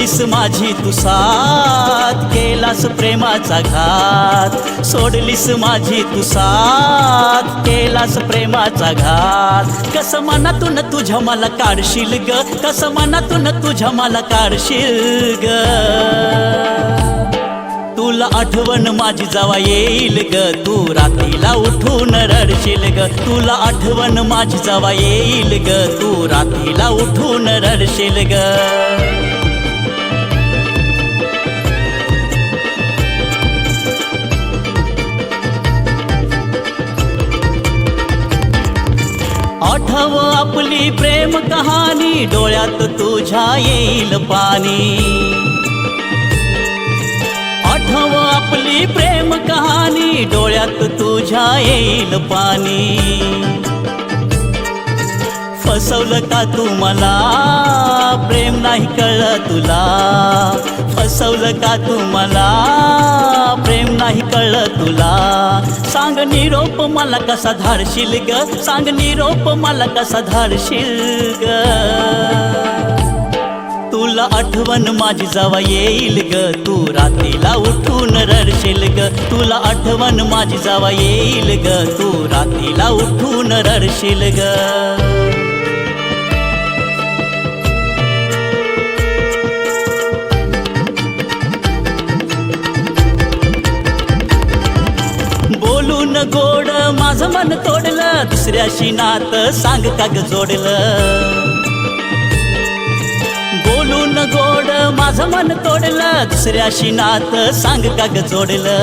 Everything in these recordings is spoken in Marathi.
माझी तुसात केलास प्रेमाचा घात. सोडलीस माझी तुसात केलास प्रेमाचा घात. कस मनातून तुझ्या मला काढशील ग? कस मनातून तुझ्या मला काढशील ग? तुला आठवण माझी जावा येईल ग. तू रात्रीला उठून रडशील ग. तुला आठवण माझी जावा येईल ग. तू रात्रीला उठून रडशील ग. आठव आपली प्रेम कहाणी डोळ्यात तुझ्या येईल पाणी. आठव आपली प्रेम कहाणी डोळ्यात तुझ्या येईल पाणी. फसवलं का तू मला? प्रेम नाही कळलं तुला. फसवलं का तू मला? प्रेम नाही कळलं तुला. सांग निरोप मला कसा धाडशील ग? सांग निरोप मला कसा धाडशील ग? तुला आठवण माझी जावा येईल ग. तू रात्रीला उठून रडशील ग. तुला आठवण माझी जावा येईल ग. तू रात्रीला उठून रडशील ग. बोलून गोड माझं मन तोडलं दुसऱ्याशी नात सांग का ग जोडलं. बोलून गोड माझं मन तोडलं दुसऱ्याशी नात सांग का ग जोडलं.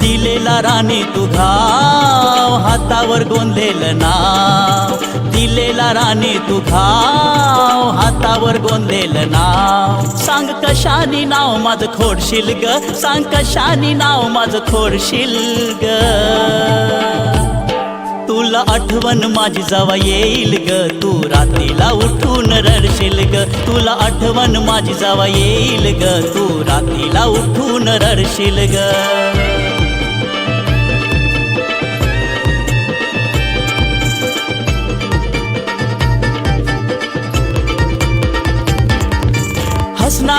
दिलेला राणी तू घाव हातावर गोंधलेलं नाव. दिलेला राणी तू घाव हातावर गोंधलेलं नाव. सांग कशानी नाव माझं खोडशील ग सांग कशानी नाव माझं खोडशील ग तुला आठवण माझी जावा येईल ग तू रात्रीला उठून रडशील ग तुला आठवण माझी जावा येईल ग तू रात्रीला उठून रडशील ग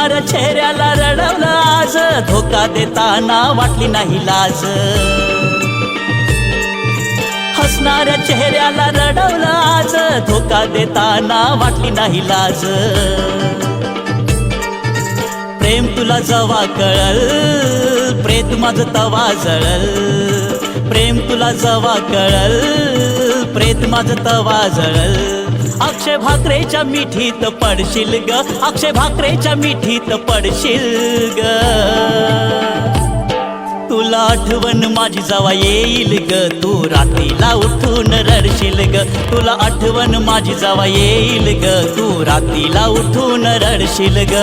हसणाऱ्या चेहऱ्याला रडवलं आज धोका देताना वाटली नाही लाज. हसणाऱ्या चेहऱ्याला रडवलं आज धोका देताना वाटली नाही लाज. प्रेम तुला जवा कळल प्रेत माझं तवा जळल. प्रेम तुला जवा कळल प्रेत माझं तवा जळल. अक्षय भाकरेच्या मिठीत पडशील ग. अक्षय भाकरेच्या मिठीत पडशील ग. तुला आठवण माझी जावा येईल ग. तू रात्रीला उठून रडशील ग. तुला आठवण माझी जावा येईल ग. तू रात्रीला उठून रडशील ग.